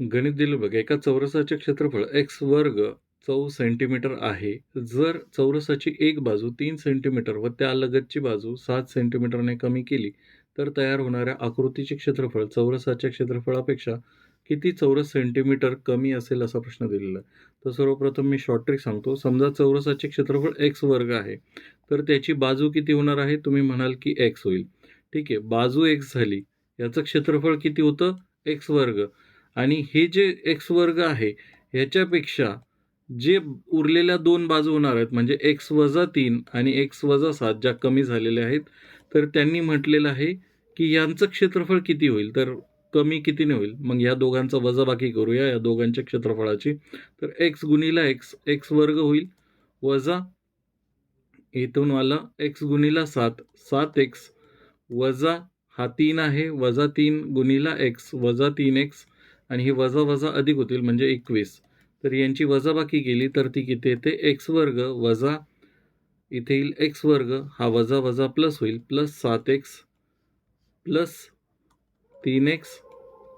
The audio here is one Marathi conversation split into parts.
गणित दिलं बघा एका चौरसाचे क्षेत्रफळ एक्स वर्ग चौ सेंटीमीटर आहे. जर चौरसाची एक बाजू तीन सेंटीमीटर व त्यालगतची बाजू सात सेंटीमीटरने कमी केली तर तयार होणाऱ्या आकृतीचे क्षेत्रफळ चौरसाच्या क्षेत्रफळापेक्षा किती चौरस सेंटीमीटर कमी असेल असा प्रश्न दिलेला. आहे तर सर्वप्रथम मी शॉर्ट ट्रिक सांगतो. समजा चौरसाचे क्षेत्रफळ एक्स वर्ग आहे तर त्याची बाजू किती होणार आहे? तुम्ही म्हणाल की एक्स होईल. ठीक आहे बाजू एक्स झाली याचं क्षेत्रफळ किती होतं? एक्स वर्ग. आणि हे जे एक्स वर्ग आहे ह्याच्यापेक्षा जे उरलेल्या दोन बाजू होणार आहेत म्हणजे एक्स वजा तीन आणि एक्स वजा सात ज्या कमी झालेल्या आहेत तर त्यांनी म्हटलेलं आहे की यांचं क्षेत्रफळ किती होईल? तर कमी कितीने होईल? मग या दोघांचा वजाबाकी करूया या दोघांच्या क्षेत्रफळाची. तर एक्स गुणिला एक्स एक्स वर्ग होईल वजा इथून आला एक्स गुणिला सात सात एक्स वजा हा तीन आहे वजा तीन गुणिला एक्स वजा तीन एक्स आणि ही वजा वजा अधिक होतील म्हणजे एकवीस. तर यांची वजाबाकी केली तर ती किती येते? एक्स वर्ग वजा इथे येईल एक्स वर्ग. हा वजा वजा प्लस होईल. प्लस सात एक्स प्लस तीन एक्स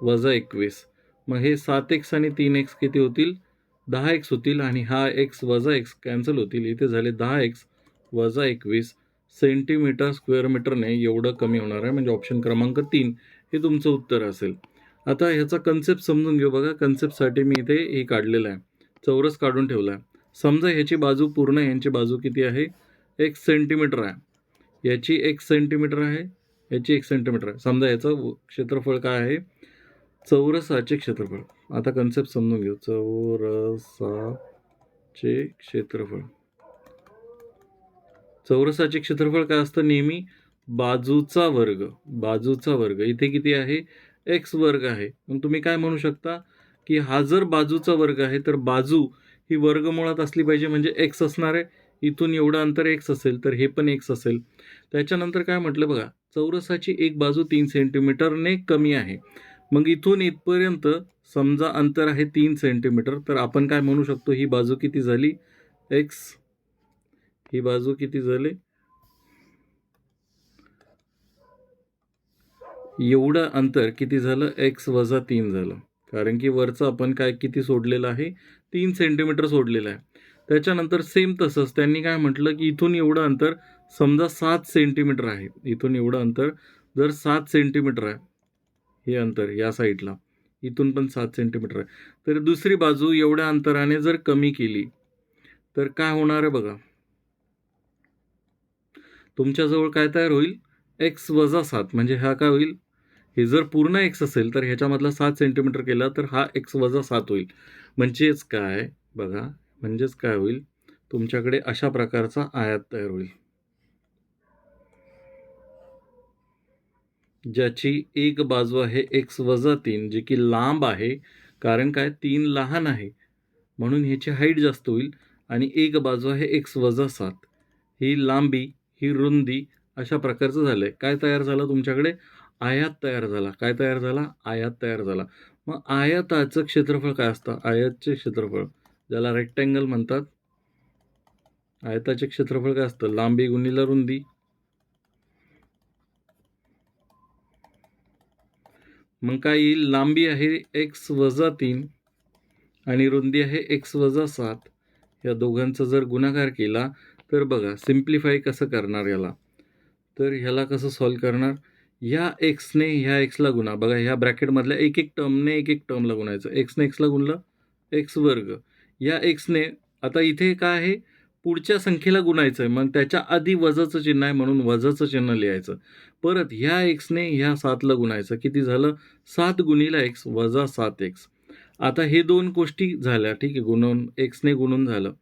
वजा एकवीस. मग हे सात एक्स आणि तीन एक्स किती होतील? दहा एक्स होतील आणि हा एक्स वजा एक्स कॅन्सल होतील. इथे झाले दहा एक्स वजा एकवीस. सेंटीमीटर स्क्वेअर मीटरने एवढं कमी होणार आहे. म्हणजे ऑप्शन क्रमांक तीन. हे तुमचं उत्तर असेल. आता ह्याचा कन्सेप्ट समजून घेऊ बघा. कन्सेप्टसाठी मी इथे हे काढलेलं आहे. चौरस काढून ठेवला आहे समजा ह्याची बाजू पूर्ण यांची बाजू किती आहे? एक सेंटीमीटर आहे. याची एक सेंटीमीटर आहे. याची एक सेंटीमीटर आहे. समजा याचं क्षेत्रफळ काय आहे? चौरसाचे क्षेत्रफळ. आता कन्सेप्ट समजून घेऊ. चौरसाचे क्षेत्रफळ. चौरसाचे क्षेत्रफळ काय असतं नेहमी? बाजूचा वर्ग. बाजूचा वर्ग. इथे किती आहे? एक्स वर्ग आहे. मग तुम्ही काय म्हणू शकता की हा जर बाजूचा वर्ग आहे तर बाजू ही वर्गमुळात असली पाहिजे म्हणजे एक्स असणार आहे. इथून एवढं अंतर एक्स असेल तर हे पण एक्स असेल. त्याच्यानंतर काय म्हटलं बघा चौरसाची एक बाजू तीन सेंटीमीटरने कमी आहे. मग इथून इथपर्यंत समजा अंतर आहे तीन सेंटीमीटर तर आपण काय म्हणू शकतो ही बाजू किती झाली? एक्स ही बाजू किती झाली? एवढं अंतर किती झालं? एक्स वजा तीन झालं. कारण की वरचं आपण काय किती सोडलेलं आहे? तीन सेंटीमीटर सोडलेलं आहे. त्याच्यानंतर सेम तसंच त्यांनी काय म्हटलं की इथून एवढं अंतर समजा सात सेंटीमीटर आहे. इथून एवढं अंतर जर सात सेंटीमीटर आहे हे अंतर या साईडला इथून पण सात सेंटीमीटर आहे. तर दुसरी बाजू एवढ्या अंतराने जर कमी केली तर काय होणार आहे बघा? तुमच्याजवळ काय तयार होईल? एक्स वजा सात म्हणजे हा काय होईल? हे जर पूर्ण एक्स असेल तर ह्याच्यामधला सात सेंटीमीटर केला तर हा एक्स वजा सात होईल. म्हणजेच काय? बघा म्हणजेच काय होईल? तुमच्याकडे अशा प्रकारचा आयात तयार होईल. ज्याची एक बाजू आहे एक्स वजा तीन जी की लांब आहे कारण काय? तीन लहान आहे. म्हणून ह्याची हाईट जास्त होईल. आणि एक बाजू आहे एक्स वजा सात. ही लांबी ही रुंदी अशा प्रकारचं झालं आहे काय तयार झालं तुमच्याकडे? आयात तयार झाला. काय तयार झाला? आयात तयार झाला. मग आयाताचं क्षेत्रफळ काय असतं? आयातचे क्षेत्रफळ ज्याला रेक्टँगल म्हणतात आयताचे क्षेत्रफळ काय असतं? लांबी गुणीला रुंदी. मग काय येईल? लांबी आहे एक्स वजा तीन आणि रुंदी आहे एक्स वजा सात. या दोघांचा जर गुणाकार केला तर बघा सिम्प्लिफाय कसं करणार याला? तर ह्याला कसं सॉल्व करणार? ह्या एक्सने ह्या एक्सला गुणा. बघा ह्या ब्रॅकेटमधल्या एक एक टर्मने एक एक टर्मला गुणायचं. एक्सने एक्सला गुणलं एक्स वर्ग. या एक्सने आता इथे काय आहे? पुढच्या संख्येला गुणायचं आहे मग त्याच्या आधी वजाचं चिन्ह आहे म्हणून वजाचं चिन्ह लिहायचं. परत ह्या एक्सने ह्या सातला गुणायचं. किती झालं? सात गुणीला एक्स वजा सात एक्स आता हे दोन गोष्टी झाल्या. ठीक आहे गुणवून एक्सने गुणून झालं.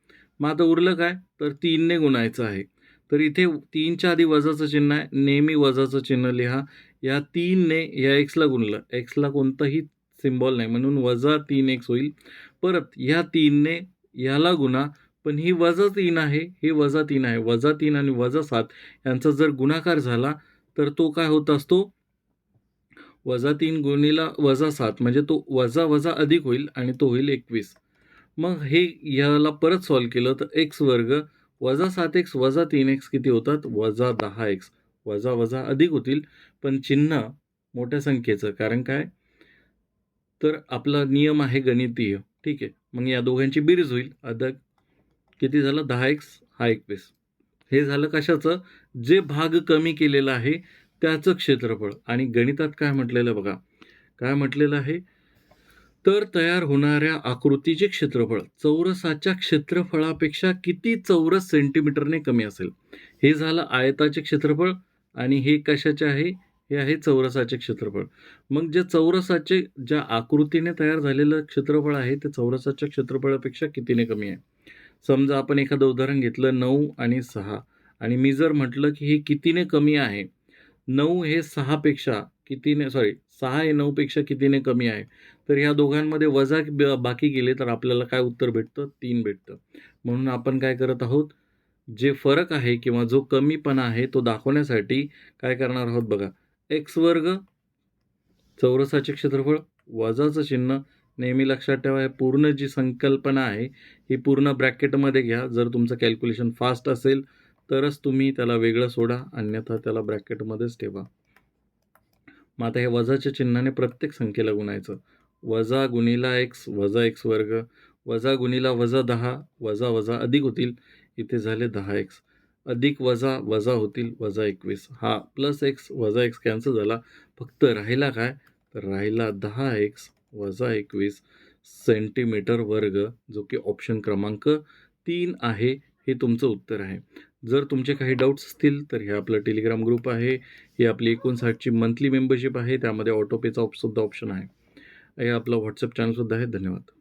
मग आता उरलं काय? तर तीनने गुणायचं आहे. तर इथे तीनच्या आधी वजाचं चिन्ह आहे. नेहमी वजाचं चिन्ह लिहा. या तीनने या एक्सला गुणलं. एक्सला कोणतंही सिम्बॉल नाही. म्हणून वजा तीन एक्स होईल. परत ह्या तीनने ह्याला गुणा. पण ही वजा तीन आहे हे वजा तीन आहे. वजा तीन आणि वजा सात यांचा जर गुणाकार झाला तर तो काय होत असतो? वजा तीन गुणीला वजा सात. म्हणजे तो वजा वजा अधिक होईल आणि तो होईल एकवीस. मग हे ह्याला परत सॉल्व केलं तर एक्स वर्ग वजा सात एक्स वजा तीन एक्स किती होतात? वजा दहा एक्स वजा वजा अधिक होतील पण चिन्ह मोठ्या संख्येचं. कारण काय? तर आपला नियम आहे गणितीय. ठीक आहे. मग या दोघांची बेरीज होईल. अधिक किती झालं? दहा एक्स हा एकवीस. हे झालं कशाचं? जे भाग कमी केलेला आहे त्याचं क्षेत्रफळ. आणि गणितात काय म्हटलेलं बघा? काय म्हटलेलं आहे? तर तयार होणाऱ्या आकृतीचे क्षेत्रफळ चौरसाच्या क्षेत्रफळापेक्षा किती चौरस सेंटीमीटरने कमी असेल? हे झालं आयताचे क्षेत्रफळ आणि हे कशाचे आहे? हे आहे चौरसाचे क्षेत्रफळ. मग जे चौरसाचे ज्या आकृतीने तयार झालेलं क्षेत्रफळ आहे ते चौरसाच्या क्षेत्रफळापेक्षा कितीने कमी आहे? समजा आपण एखादं उदाहरण घेतलं नऊ आणि सहा. आणि मी जर म्हटलं की हे कितीने कमी आहे? नऊ हे सहापेक्षा कितीने सॉरी सहा हे नऊपेक्षा कितीने कमी आहे. तर ह्या दोघांमध्ये वजा ब- बाकी गेले तर आपल्याला काय उत्तर भेटतं? तीन भेटतं. म्हणून आपण काय करत आहोत? जे फरक आहे किंवा जो कमीपणा आहे तो दाखवण्यासाठी काय करणार आहोत बघा. एक्स वर्ग चौरसाचे क्षेत्रफळ वजाचं चिन्ह नेहमी लक्षात ठेवा हे पूर्ण जी संकल्पना आहे ही पूर्ण ब्रॅकेटमध्ये घ्या. जर तुमचं कॅल्क्युलेशन फास्ट असेल तरच तुम्ही त्याला वेगळं सोडा अन्यथा त्याला ब्रॅकेटमध्येच ठेवा. मग आता हे वजाच्या चिन्हाने प्रत्येक संख्येला गुणायचं. वजा गुणिला एक्स वजा एक्स वर्ग वजा गुणिला वजा दहा वजा वजा अधिक होतील इथे झाले दहा एक्स अधिक वजा वजा होतील वजा एकवीस. हा प्लस एक्स वजा एक्स कॅन्सल झाला. फक्त राहिला काय? तर राहिला दहा एक्स वजा एकवीस सेंटीमीटर वर्ग जो की ऑप्शन क्रमांक तीन आहे हे तुमचं उत्तर आहे. जर तुमचे काही डाऊट्स असतील तर हे आपलं टेलिग्राम ग्रुप आहे. ही आपली एकोणसाठची मंथली मेंबरशिप आहे. त्यामध्ये ऑटोपेचा ऑप सुद्धा ऑप्शन आहे. हे आपलं व्हॉट्सअप चॅनलसुद्धा आहे. धन्यवाद.